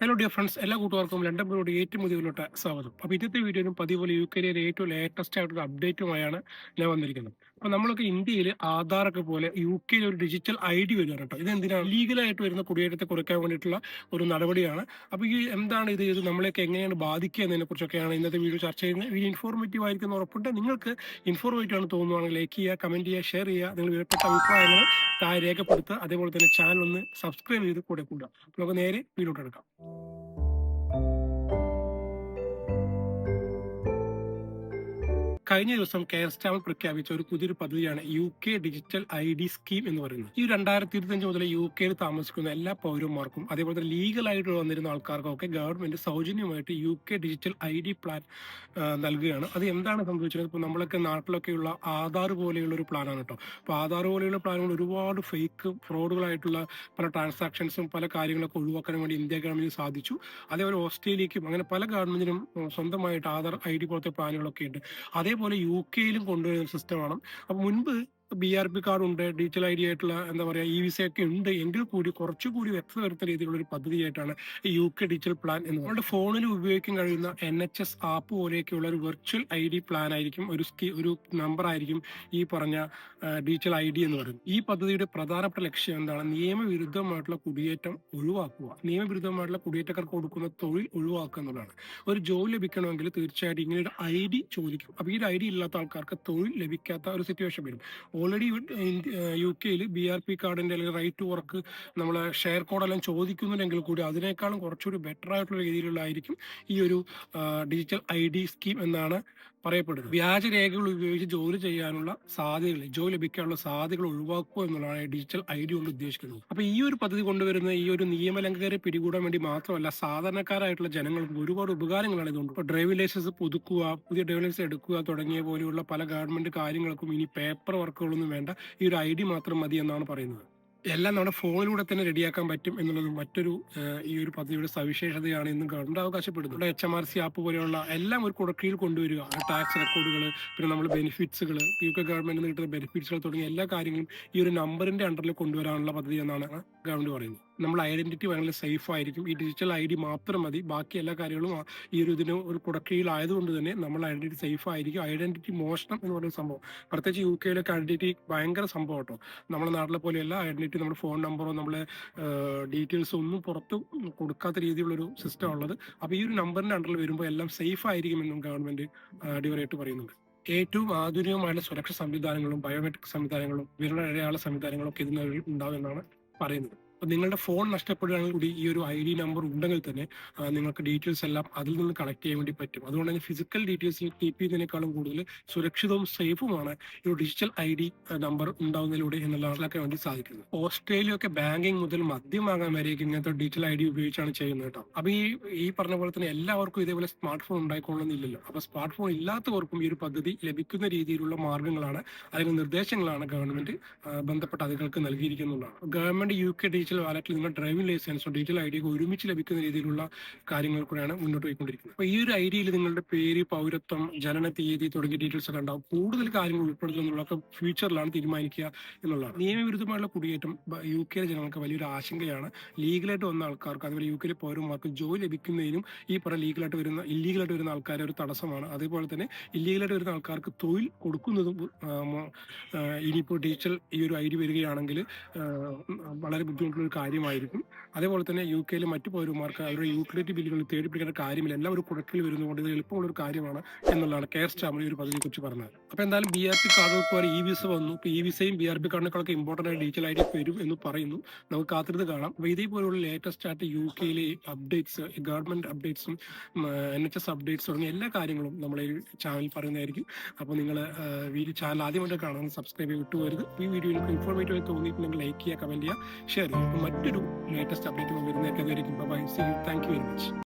Hello dear friends എല്ലാ കൂട്ടുകാർക്കും London broad ഏറ്റവും മുതിരിലോട്ട് സ്വാഗതം. അപ്പോൾ ഇന്നത്തെ വീഡിയോയിലും പതിപോലെ യു കെയിലെ ഏറ്റവും ലേറ്റസ്റ്റ് ആയിട്ടുള്ള അപ്ഡേറ്റുമായാണ് ഞാൻ വന്നിരിക്കുന്നത്. അപ്പോൾ നമ്മളൊക്കെ ഇന്ത്യയിൽ ഒക്കെ പോലെ യു കെയിൽ ഒരു ഡിജിറ്റൽ ഐ ഡി വരികയാണ് കേട്ടോ. ഇത് എന്തിനാണ് ലീഗലായിട്ട് വരുന്ന കുടിയേറ്റത്തെ കുറയ്ക്കാൻ വേണ്ടിയിട്ടുള്ള ഒരു നടപടിയാണ്. അപ്പൊ ഈ എന്താണ് ഇത് ഇത് നമ്മളെയൊക്കെ എങ്ങനെയാണ് ബാധിക്കുക എന്നതിനെ കുറിച്ചൊക്കെയാണ് ഇന്നത്തെ വീഡിയോ ചർച്ച ചെയ്യുന്നത്. വീഡിയോ ഇൻഫോർമേറ്റീവ് ആയിരിക്കുന്ന ഉറപ്പുണ്ട്. നിങ്ങൾക്ക് ഇൻഫോർമേറ്റീവ് ആണ് തോന്നുവാണെങ്കിൽ ലൈക്ക് ചെയ്യുക കമന്റ് ചെയ്യുക ഷെയർ ചെയ്യുക. നിങ്ങൾ വിലപ്പെട്ട അഭിപ്രായങ്ങൾ താഴെ രേഖപ്പെടുത്തുക. അതേപോലെ തന്നെ ചാനൽ ഒന്ന് സബ്സ്ക്രൈബ് ചെയ്ത് കൂടെ കൂടുക. നമുക്ക് നേരെ വീഡിയോ എടുക്കാം കഴിഞ്ഞ ദിവസം കെയർ സ്റ്റാമ്പ് പ്രഖ്യാപിച്ച ഒരു പുതിയൊരു പദ്ധതിയാണ് U K digital I D scheme എന്ന് പറയുന്നത്. ഈ രണ്ടായിരത്തി ഇരുപത്തഞ്ച് മുതൽ യു കെയിൽ താമസിക്കുന്ന എല്ലാ പൗരന്മാർക്കും അതേപോലെ തന്നെ ലീഗലായിട്ട് വന്നിരുന്ന ആൾക്കാർക്കും ഒക്കെ ഗവൺമെന്റ് സൗജന്യമായിട്ട് U K digital I D plan നൽകുകയാണ്. അത് എന്താണ് സംഭവിച്ചത്? ഇപ്പോൾ നമ്മളൊക്കെ നാട്ടിലൊക്കെയുള്ള ആധാർ പോലെയുള്ള ഒരു പ്ലാനാണ് കേട്ടോ. അപ്പോൾ ആധാർ പോലെയുള്ള പ്ലാനുകൾ ഒരുപാട് ഫേക്ക് ഫ്രോഡുകളായിട്ടുള്ള പല ട്രാൻസാക്ഷൻസും പല കാര്യങ്ങളൊക്കെ ഒഴിവാക്കാൻ വേണ്ടി ഇന്ത്യ ഗവൺമെന്റ് സാധിച്ചു. അതേപോലെ ഓസ്ട്രേലിയക്കും അങ്ങനെ പല ഗവൺമെന്റിനും സ്വന്തമായിട്ട് ആധാർ ഐ ഡി പോലത്തെ പ്ലാനുകളൊക്കെ ഉണ്ട്. അതേപോലെ യു കെയിലും കൊണ്ടുവരുന്ന സിസ്റ്റമാണ് അപ്പൊ മുൻപ് ബി ആർ പി കാർഡ് ഉണ്ട് ഡിജിറ്റൽ ഐ ഡി ആയിട്ടുള്ള എന്താ പറയുക ഇ വിസ ഒക്കെ ഉണ്ട്. എങ്കിൽ കൂടി കുറച്ചുകൂടി വ്യക്തത വരുത്ത രീതിയിലുള്ള ഒരു പദ്ധതിയായിട്ടാണ് യു കെ ഡിജിറ്റൽ പ്ലാൻ എന്ന് നമ്മുടെ ഫോണിൽ ഉപയോഗിക്കാൻ കഴിയുന്ന എൻ എച്ച് എസ് ആപ്പ് പോലെയൊക്കെയുള്ള ഒരു വെർച്വൽ ഐ ഡി പ്ലാൻ ആയിരിക്കും ഒരു സ്കീ ഒരു നമ്പർ ആയിരിക്കും ഈ പറഞ്ഞ ഡിജിറ്റൽ ഐ ഡി എന്ന് പറയുന്നത്. ഈ പദ്ധതിയുടെ പ്രധാനപ്പെട്ട ലക്ഷ്യം എന്താണ്? നിയമവിരുദ്ധമായിട്ടുള്ള കുടിയേറ്റം ഒഴിവാക്കുക. നിയമവിരുദ്ധമായിട്ടുള്ള കുടിയേറ്റക്കാർക്ക് കൊടുക്കുന്ന തൊഴിൽ ഒഴിവാക്കുക എന്നുള്ളതാണ്. ഒരു ജോലി ലഭിക്കണമെങ്കിൽ തീർച്ചയായിട്ടും ഇങ്ങനെ ഒരു ഐ ഡി ചോദിക്കും. അപ്പൊ ഈ ഐ ഡി ഇല്ലാത്ത ആൾക്കാർക്ക് തൊഴിൽ ലഭിക്കാത്ത ഒരു സിറ്റുവേഷൻ വരും. ഓൾറെഡി യു കെയിൽ ബി ആർ പി കാർഡിന്റെ അല്ലെങ്കിൽ റൈറ്റ് ടു വർക്ക് നമ്മൾ ഷെയർ കോഡെല്ലാം ചോദിക്കുന്നുണ്ടെങ്കിൽ കൂടി അതിനേക്കാളും കുറച്ചുകൂടി ബെറ്റർ ആയിട്ടുള്ള രീതിയിലുള്ളതായിരിക്കും ഈ ഒരു ഡിജിറ്റൽ ഐ ഡി സ്കീം എന്നാണ് പറയപ്പെടുന്നത് വ്യാജരേഖകൾ ഉപയോഗിച്ച് ജോലി ചെയ്യാനുള്ള സാധ്യതകൾ ജോലി ലഭിക്കാനുള്ള സാധ്യതകൾ ഒഴിവാക്കുക എന്നുള്ളതാണ് ഡിജിറ്റൽ ഐ ഡി കൊണ്ട് ഉദ്ദേശിക്കുന്നത്. അപ്പൊ ഈ ഒരു പദ്ധതി കൊണ്ടുവരുന്ന ഈ ഒരു നിയമലംഘകരെ പിടികൂടാൻ വേണ്ടി മാത്രമല്ല സാധാരണക്കാരായിട്ടുള്ള ജനങ്ങൾക്ക് ഒരുപാട് ഉപകാരങ്ങളാണ് ഇതുകൊണ്ട്. ഇപ്പൊ ഡ്രൈവിംഗ് ലൈസൻസ് പുതുക്കുക പുതിയ ഡ്രൈവിംഗ് ലൈസൻസ് എടുക്കുക തുടങ്ങിയ പോലെയുള്ള പല ഗവൺമെന്റ് കാര്യങ്ങൾക്കും ഇനി പേപ്പർ വർക്കുകളൊന്നും വേണ്ട. ഈ ഒരു ഐ ഡി മാത്രം മതി എന്നാണ് പറയുന്നത്. എല്ലാം നമ്മുടെ ഫോണിലൂടെ തന്നെ റെഡിയാക്കാൻ പറ്റും എന്നുള്ളത് മറ്റൊരു ഈ ഒരു പദ്ധതിയുടെ സവിശേഷതയാണ് ഇന്ന് ഗവൺമെന്റ് അവകാശപ്പെടുന്നത്. H M R C app പോലെയുള്ള എല്ലാം ഒരു കുടക്കീഴിൽ കൊണ്ടുവരിക. ടാക്സ് റെക്കോർഡുകൾ പിന്നെ നമ്മൾ ബെനിഫിറ്റ്സുകൾ യു കെ ഗവൺമെന്റിൽ നിന്ന് കിട്ടുന്ന ബെനിഫിറ്റ്സുകൾ തുടങ്ങിയ എല്ലാ കാര്യങ്ങളും ഈ ഒരു നമ്പറിന്റെ അണ്ടറിൽ കൊണ്ടുവരാനുള്ള പദ്ധതി എന്നാണ് ഗവൺമെന്റ് പറയുന്നത്. നമ്മൾ ഐഡന്റിറ്റി ഭയങ്കര സേഫ് ആയിരിക്കും. ഈ ഡിജിറ്റൽ ഐ ഡി മാത്രം മതി. ബാക്കി എല്ലാ കാര്യങ്ങളും ഈ ഒരു ഇതിന് ഒരു കുടക്കീഴിലായതുകൊണ്ട് തന്നെ നമ്മൾ ഐഡന്റിറ്റി സേഫ് ആയിരിക്കും. ഐഡന്റിറ്റി മോഷണം എന്ന് പറയുന്ന സംഭവം. പ്രത്യേകിച്ച് യു കെയിലൊക്കെ ഐഡന്റിറ്റി ഭയങ്കര സംഭവം കേട്ടോ. നമ്മുടെ നാട്ടിലെ പോലെയല്ല ഐഡന്റിറ്റി നമ്മുടെ ഫോൺ നമ്പറോ നമ്മളെ ഡീറ്റെയിൽസ് ഒന്നും പുറത്ത് കൊടുക്കാത്ത രീതിയിലുള്ളൊരു സിസ്റ്റം ഉള്ളത് അപ്പോൾ ഈ ഒരു നമ്പറിന്റെ അണ്ടറിൽ വരുമ്പോൾ എല്ലാം സേഫ് ആയിരിക്കും ആയിരിക്കുമെന്നും ഗവൺമെന്റ് അടിവരായിട്ട് പറയുന്നുണ്ട്. ഏറ്റവും ആധുനികമായ സുരക്ഷാ സംവിധാനങ്ങളും ബയോമെട്രിക് സംവിധാനങ്ങളും വിരലടയാള സംവിധാനങ്ങളും ഒക്കെ ഇതിന് ഉണ്ടാവുമെന്നാണ് പറയുന്നത്. നിങ്ങളുടെ ഫോൺ നഷ്ടപ്പെടുകയാണെങ്കിൽ കൂടി ഈ ഒരു ഐ ഡി നമ്പർ ഉണ്ടെങ്കിൽ തന്നെ നിങ്ങൾക്ക് ഡീറ്റെയിൽസ് എല്ലാം അതിൽ നിന്ന് കളക്ട് ചെയ്യാൻ വേണ്ടി പറ്റും. അതുകൊണ്ട് തന്നെ ഫിസിക്കൽ ഡീറ്റെയിൽസ് കീപ്പ് ചെയ്യുന്നതിനേക്കാളും കൂടുതൽ സുരക്ഷിതവും സേഫുമാണ് ഈ ഡിജിറ്റൽ ഐ ഡി നമ്പർ ഉണ്ടാവുന്നതിലൂടെ എന്നുള്ളതൊക്കെ വേണ്ടി സാധിക്കുന്നത്. ഓസ്ട്രേലിയ ഒക്കെ ബാങ്കിങ് മുതൽ മദ്യമാകാൻ വരെ വരെയൊക്കെ ഇങ്ങനത്തെ ഡിജിറ്റൽ ഐ ഡി ഉപയോഗിച്ചാണ് ചെയ്യുന്നത് കേട്ടോ. അപ്പൊ ഈ ഈ പറഞ്ഞ പോലെ തന്നെ എല്ലാവർക്കും ഇതേപോലെ സ്മാർട്ട് ഫോൺ ഉണ്ടായിക്കൊള്ളുന്നില്ലല്ലോ അപ്പൊ സ്മാർട്ട് ഫോൺ ഇല്ലാത്തവർക്കും ഈ ഒരു പദ്ധതി ലഭിക്കുന്ന രീതിയിലുള്ള മാർഗങ്ങളാണ് അതിന് നിർദ്ദേശങ്ങളാണ് ഗവൺമെന്റ് ബന്ധപ്പെട്ട അധികൾക്ക് നൽകിയിരിക്കുന്നതാണ്. ഗവൺമെന്റ് യു കെ ഡിജിറ്റൽ വാലറ്റിൽ നിങ്ങൾ ഡ്രൈവിംഗ് ലൈസൻസോ ഡിജിറ്റൽ ഐ ഡിയൊക്കെ ഒരുമിച്ച് ലഭിക്കുന്ന രീതിയിലുള്ള കാര്യങ്ങൾ കൂടെയാണ് മുന്നോട്ട് പോയിക്കൊണ്ടിരിക്കുന്നത്. അപ്പോൾ ഈ ഒരു ഐ ഡിയിൽ നിങ്ങളുടെ പേര് പൗരത്വം ജനന തീയതി തുടങ്ങിയ ഡീറ്റെയിൽസ് ഒക്കെ ഉണ്ടാവും. കൂടുതൽ കാര്യങ്ങൾ ഉൾപ്പെടുത്തുന്നുള്ളതൊക്കെ ഫ്യൂച്ചറിലാണ് തീരുമാനിക്കുക എന്നുള്ളതാണ്. നിയമവിരുദ്ധമായുള്ള കുടിയേറ്റം യു കെയിലെ ജനങ്ങൾക്ക് വലിയൊരു ആശങ്കയാണ്. ലീഗലായിട്ട് വന്ന ആൾക്കാർക്ക് അതുപോലെ യു കെയിലെ പൗരന്മാർക്ക് ജോലി ലഭിക്കുന്നതിനും ഈ പറഞ്ഞ ലീഗലായിട്ട് വരുന്ന ഇല്ലീഗലായിട്ട് വരുന്ന ആൾക്കാരെ ഒരു തടസ്സമാണ്. അതേപോലെ തന്നെ ഇല്ലീഗലായിട്ട് വരുന്ന ആൾക്കാർക്ക് തൊഴിൽ കൊടുക്കുന്നതും ഇനിയിപ്പോൾ ഡിജിറ്റൽ ഈ ഒരു ഐ ഡി വരികയാണെങ്കിൽ വളരെ ബുദ്ധിമുട്ട് ഒരു കാര്യമായിരിക്കും. അതേപോലെ തന്നെ യു കെയിലെ മറ്റു പൗരന്മാർക്ക് അവരുടെ യൂട്ടിലിറ്റി ബില്ലുകൾ തേടി പിടിക്കേണ്ട കാര്യമില്ല. എല്ലാം ഒരു കുടക്കിൽ വരുന്നതുകൊണ്ട് ഇത് എളുപ്പമുള്ള ഒരു കാര്യമാണ് എന്നുള്ളതാണ് കെയർ സ്റ്റാമ്പിൽ ഒരു പദ്ധതിയെ കുറിച്ച് പറഞ്ഞത്. അപ്പോൾ എന്തായാലും ബി ആർ പി കാർഡുകൾക്ക് വരെ ഇ വിസ വന്നു. ഇപ്പോൾ ഇ വിസയും ബി ആർ പി കാർഡിനേക്കാളൊക്കെ ഇമ്പോർട്ടന്റ് ആയി ഡീറ്റെയിൽ ആയിട്ട് വരും എന്ന് പറയുന്നു. നമുക്ക് കാത്തിരുന്ന് കാണാം. അപ്പോൾ ഇതേപോലെയുള്ള ലേറ്റസ്റ്റ് ആയിട്ട് യു കെയിലെ അപ്ഡേറ്റ്സ് ഗവൺമെന്റ് അപ്ഡേറ്റ്സും എൻ എച്ച് എസ് അപ്ഡേറ്റ്സ് തുടങ്ങിയ എല്ലാ കാര്യങ്ങളും നമ്മൾ ഈ ചാനൽ പറയുന്നതായിരിക്കും. അപ്പോൾ നിങ്ങൾ ചാനൽ ആദ്യമായിട്ട് കാണാൻ സബ്സ്ക്രൈബ് ചെയ്ത് വിട്ടുപോരുത് ഈ വീഡിയോ ഇൻഫോർമേറ്റീവ് തോന്നിയിട്ടുണ്ടെങ്കിൽ ലൈക്ക് ചെയ്യുക കമന്റ് ചെയ്യുക ഷെയർ ചെയ്യുക. മറ്റൊരു latest update വരുന്നേക്കെ see thank you very much